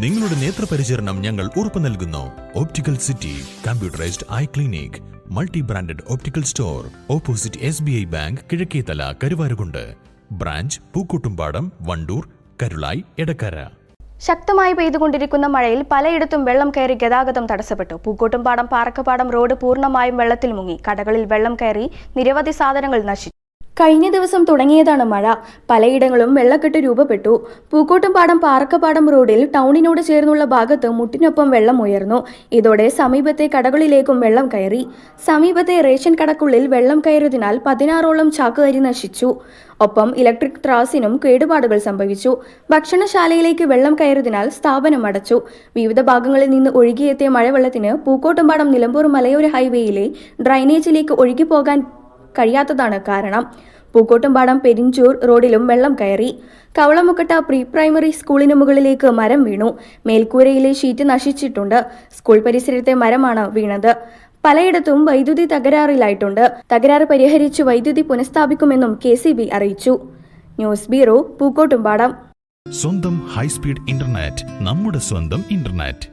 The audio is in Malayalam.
നിങ്ങളുടെ നേത്രപരിചരണം ഞങ്ങൾ ഉറപ്പു നൽകുന്നു. Optical city computerised eye clinic multi branded optical store opposite S B I bank Kizhakkethala Karuvarakundu. Branch Pookkottumpadam Wandoor Karulai Edakkara ശക്തമായി പെയ്തുകൊണ്ടിരിക്കുന്ന മഴയിൽ പലയിടത്തും വെള്ളം കയറി ഗതാഗതം തടസ്സപ്പെട്ടു. പൂക്കോട്ടുംപാടം പാറക്കപ്പാടം റോഡ് പൂർണമായും വെള്ളത്തിൽ മുങ്ങി. കടകളിൽ വെള്ളം കയറി നിരവധി സാധനങ്ങൾ നശിച്ചു. കഴിഞ്ഞ ദിവസം തുടങ്ങിയതാണ് മഴ. പലയിടങ്ങളും വെള്ളക്കെട്ട് രൂപപ്പെട്ടു. പൂക്കോട്ടുംപാടം പാറക്കപ്പാടം റോഡിൽ ടൗണിനോട് ചേർന്നുള്ള ഭാഗത്ത് മുട്ടിനൊപ്പം വെള്ളം ഉയർന്നു. ഇതോടെ സമീപത്തെ കടകളിലേക്കും വെള്ളം കയറി. സമീപത്തെ റേഷൻ കടക്കുള്ളിൽ വെള്ളം കയറിയതിനാൽ പതിനാറോളം ചാക്ക് നശിച്ചു. ഒപ്പം ഇലക്ട്രിക് ത്രാസിനും കേടുപാടുകൾ സംഭവിച്ചു. ഭക്ഷണശാലയിലേക്ക് വെള്ളം കയറിയതിനാൽ സ്ഥാപനം അടച്ചു. വിവിധ ഭാഗങ്ങളിൽ നിന്ന് ഒഴുകിയെത്തിയ മഴവെള്ളത്തിന് പൂക്കോട്ടുംപാടം നിലമ്പൂർ മലയോര ഹൈവേയിലെ ഡ്രൈനേജിലേക്ക് ഒഴുകിപ്പോകാൻ കഴിയാത്തതാണ് കാരണം. പൂക്കോട്ടുംപാടം പെരിഞ്ചൂർ റോഡിലും വെള്ളം കയറി. കവളമുക്കട്ട പ്രീ പ്രൈമറി സ്കൂളിന് മുകളിലേക്ക് മരം വീണു. മേൽക്കൂരയിലെ ഷീറ്റ് നശിച്ചിട്ടുണ്ട്. സ്കൂൾ പരിസരത്തെ മരമാണ് വീണത്. പലയിടത്തും വൈദ്യുതി തകരാറിലായിട്ടുണ്ട്. തകരാറ് പരിഹരിച്ച് വൈദ്യുതി പുനഃസ്ഥാപിക്കുമെന്നും കെ അറിയിച്ചു. News bureau Pookkottumpadam. സ്വന്തം ഹൈസ്പീഡ് ഇന്റർനെറ്റ് നമ്മുടെ സ്വന്തം ഇന്റർനെറ്റ്.